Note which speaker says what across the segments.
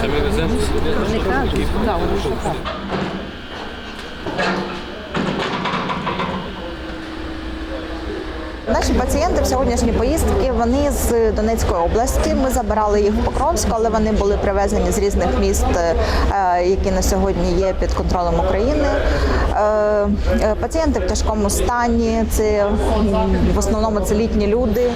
Speaker 1: Це ми веземо сюди.
Speaker 2: Наші пацієнти в сьогоднішній поїздки вони з Донецької області. Ми забирали їх в Покровську, але вони були привезені з різних міст, е, які на сьогодні є під контролем України. Е, е, Пацієнти в тяжкому стані. Це в основному це літні люди.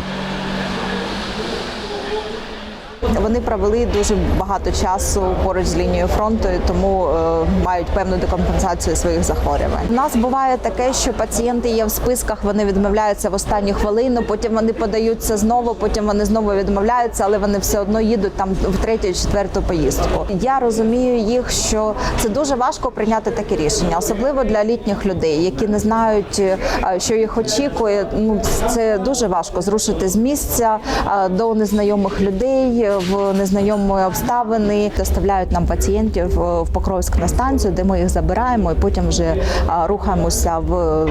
Speaker 2: Вони провели дуже багато часу поруч з лінією фронту, тому е, мають певну декомпенсацію своїх захворювань. У нас буває таке, що пацієнти є в списках, вони відмовляються в останню хвилину, потім вони подаються знову, потім вони знову відмовляються, але вони все одно їдуть там в третю, четверту поїздку. Я розумію їх, що це дуже важко прийняти таке рішення, особливо для літніх людей, які не знають, е, що їх очікує. Ну це дуже важко зрушити з місця е, до незнайомих людей в незнайомі обставини. Доставляють нам пацієнтів е, в Покровськ на станцію, де ми їх забираємо, і потім вже е, рухаємося в е,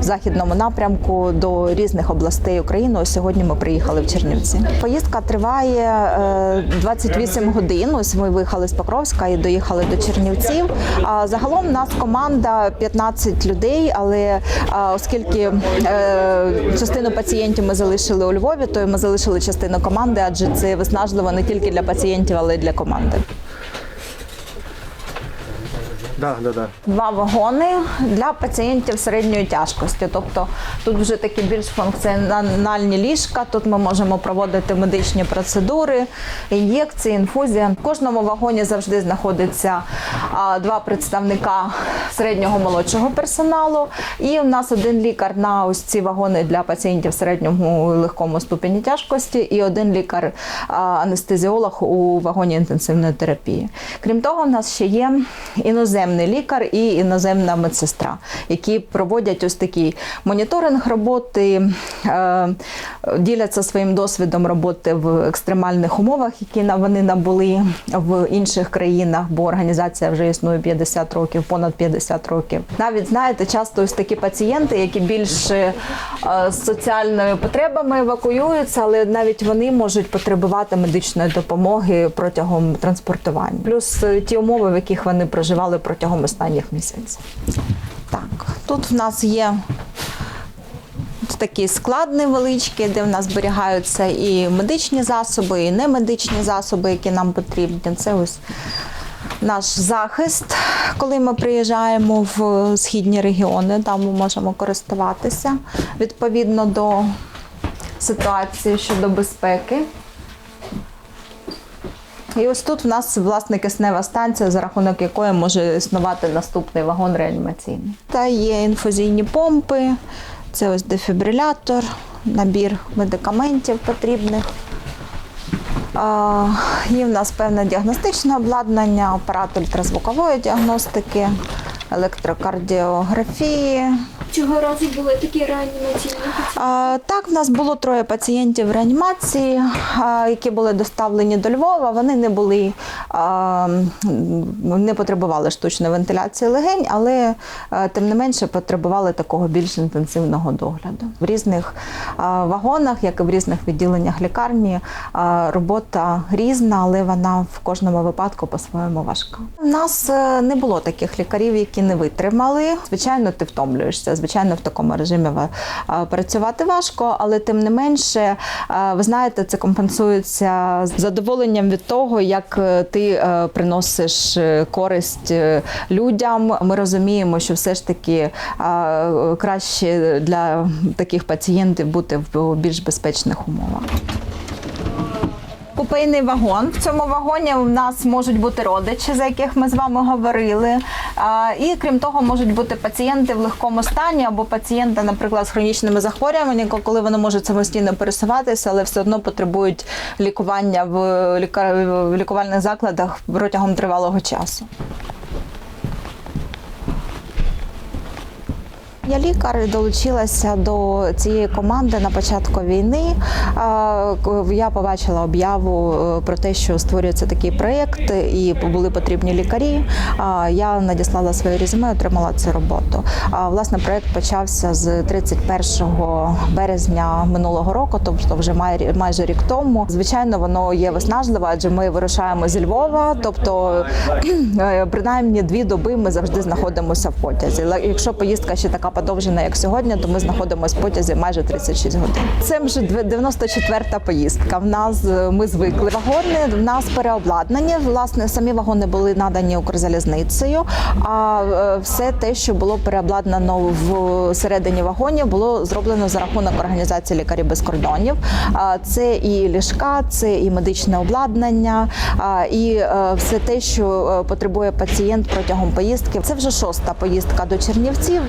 Speaker 2: західному напрямку до різних областей України. Ось сьогодні ми приїхали в Чернівці. Поїздка триває е, 28 годин. Ось ми виїхали з Покровська і доїхали до Чернівців. А загалом у нас команда 15 людей, але оскільки частину пацієнтів ми залишили у Львові, то ми залишили частину команди, адже це виснажливо не тільки для пацієнтів, але й для команди.
Speaker 3: Да, да, да.
Speaker 2: Два вагони для пацієнтів середньої тяжкості. Тобто тут вже такі більш функціональні ліжка. Тут ми можемо проводити медичні процедури, ін'єкції, інфузії. В кожному вагоні завжди знаходиться два представника середнього молодшого персоналу. І у нас один лікар на ось ці вагони для пацієнтів середньому легкому ступені тяжкості, і один лікар-анестезіолог у вагоні інтенсивної терапії. Крім того, в нас ще є іноземний лікар і іноземна медсестра, які проводять ось такий моніторинг роботи, е, діляться своїм досвідом роботи в екстремальних умовах, які вони набули в інших країнах, бо організація вже існує 50 років, понад 50 років. Навіть знаєте, часто ось такі пацієнти, які більш е, з соціальними потребами евакуюються, але навіть вони можуть потребувати медичної допомоги протягом транспортування. Плюс е, ті умови, в яких вони проживали протягом останніх місяців. Так, тут в нас є такий склад невеличкий, де в нас зберігаються і медичні засоби, і немедичні засоби, які нам потрібні. Це ось наш захист, коли ми приїжджаємо в східні регіони, там ми можемо користуватися відповідно до ситуації щодо безпеки. І ось тут в нас власне киснева станція, за рахунок якої може існувати наступний вагон реанімаційний. Та є інфузійні помпи, це ось дефібрилятор, набір медикаментів потрібних. Є в нас певне діагностичне обладнання, апарат ультразвукової діагностики, електрокардіографії.
Speaker 4: Цього разу були такі реанімаційні
Speaker 2: А, Так, в нас було троє пацієнтів в реанімації, які були доставлені до Львова. Вони не були не потребували штучної вентиляції легень, але а, тим не менше потребували такого більш інтенсивного догляду. В різних вагонах, як і в різних відділеннях лікарні, робота різна, але вона в кожному випадку по-своєму важка. У нас е, не було таких лікарів, які не витримали. Звичайно, ти втомлюєшся. Звичайно, в такому режимі ва- працювати важко, але тим не менше, ви знаєте, це компенсується задоволенням від того, як е, ти е, приносиш е, користь е, людям. Ми розуміємо, що все ж таки краще для таких пацієнтів бути в більш безпечних умовах. Купейний вагон. В цьому вагоні в нас можуть бути родичі, за яких ми з вами говорили. І крім того, можуть бути пацієнти в легкому стані або пацієнти, наприклад, з хронічними захворюваннями, коли вони можуть самостійно пересуватися, але все одно потребують лікування в лікувальних закладах протягом тривалого часу. Я лікар долучилася до цієї команди на початку війни. Я побачила об'яву е, про те, що створюється такий проєкт, і були потрібні лікарі. Я надіслала своє резюме, отримала цю роботу. Власне проєкт почався з 31 березня минулого року, тобто вже май- майже рік тому. Звичайно, воно є виснажливо, адже ми вирушаємо зі Львова, тобто е, принаймні дві доби ми завжди знаходимося в потязі. Якщо поїздка ще така подовжена, як сьогодні, то ми знаходимося в потязі майже 36 годин. Це вже две- 94-та поїздка. В нас е, ми звикли вагони. В нас переобладнані. Власне, самі вагони були надані Укрзалізницею. А е, все те, що було переобладнано в середині вагонів, було зроблено за рахунок організації лікарів без кордонів. Це і ліжка, це і медичне обладнання, і е, все те, що е, потребує пацієнт протягом поїздки. Це вже шоста поїздка до Чернівців.